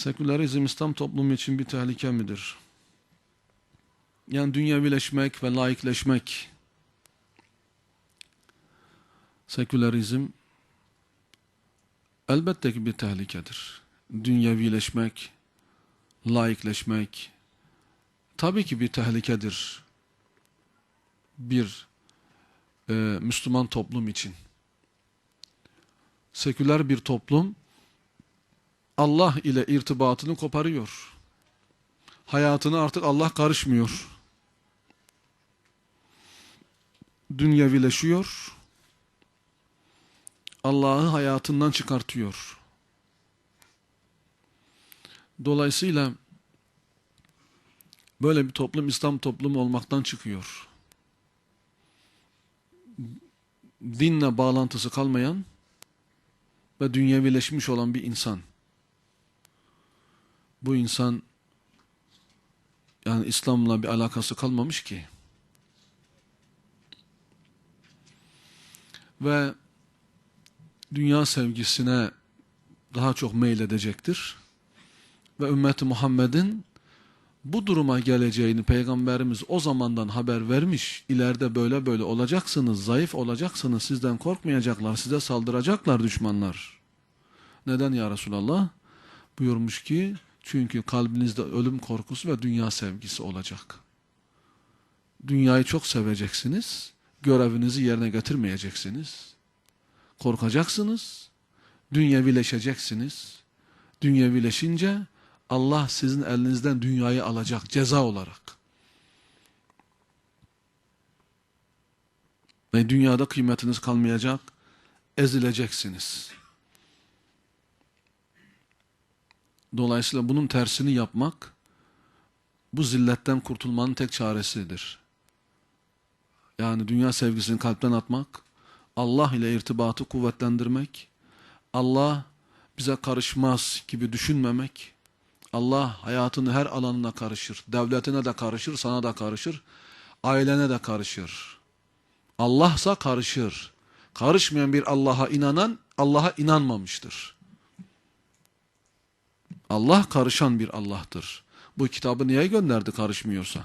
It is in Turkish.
Sekülerizm İslam toplumu için bir tehlike midir? Yani dünyevileşmek ve laikleşmek. Sekülerizm elbette ki bir tehlikedir. Dünyevileşmek, laikleşmek tabii ki bir tehlikedir. Bir e, Müslüman toplum için. Seküler bir toplum Allah ile irtibatını koparıyor. Hayatına artık Allah karışmıyor. Dünyevileşiyor. Allah'ı hayatından çıkartıyor. Dolayısıyla böyle bir toplum İslam toplumu olmaktan çıkıyor. Dinle bağlantısı kalmayan ve dünyevileşmiş olan bir insan. Bu insan yani İslam'la bir alakası kalmamış ki. Ve dünya sevgisine daha çok meyledecektir. Ve ümmeti Muhammed'in bu duruma geleceğini Peygamberimiz o zamandan haber vermiş. İleride böyle böyle olacaksınız, zayıf olacaksınız, sizden korkmayacaklar, size saldıracaklar düşmanlar. Neden ya Resulallah? Buyurmuş ki, çünkü kalbinizde ölüm korkusu ve dünya sevgisi olacak. Dünyayı çok seveceksiniz, görevinizi yerine getirmeyeceksiniz. Korkacaksınız, dünyevileşeceksiniz. Dünyevileşince Allah sizin elinizden dünyayı alacak ceza olarak. Ve dünyada kıymetiniz kalmayacak, ezileceksiniz. Dolayısıyla bunun tersini yapmak, bu zilletten kurtulmanın tek çaresidir. Yani dünya sevgisini kalpten atmak, Allah ile irtibatı kuvvetlendirmek, Allah bize karışmaz gibi düşünmemek, Allah hayatının her alanına karışır, devletine de karışır, sana da karışır, ailene de karışır. Allah'sa karışır. Karışmayan bir Allah'a inanan, Allah'a inanmamıştır. Allah karışan bir Allah'tır. Bu kitabı niye gönderdi karışmıyorsa?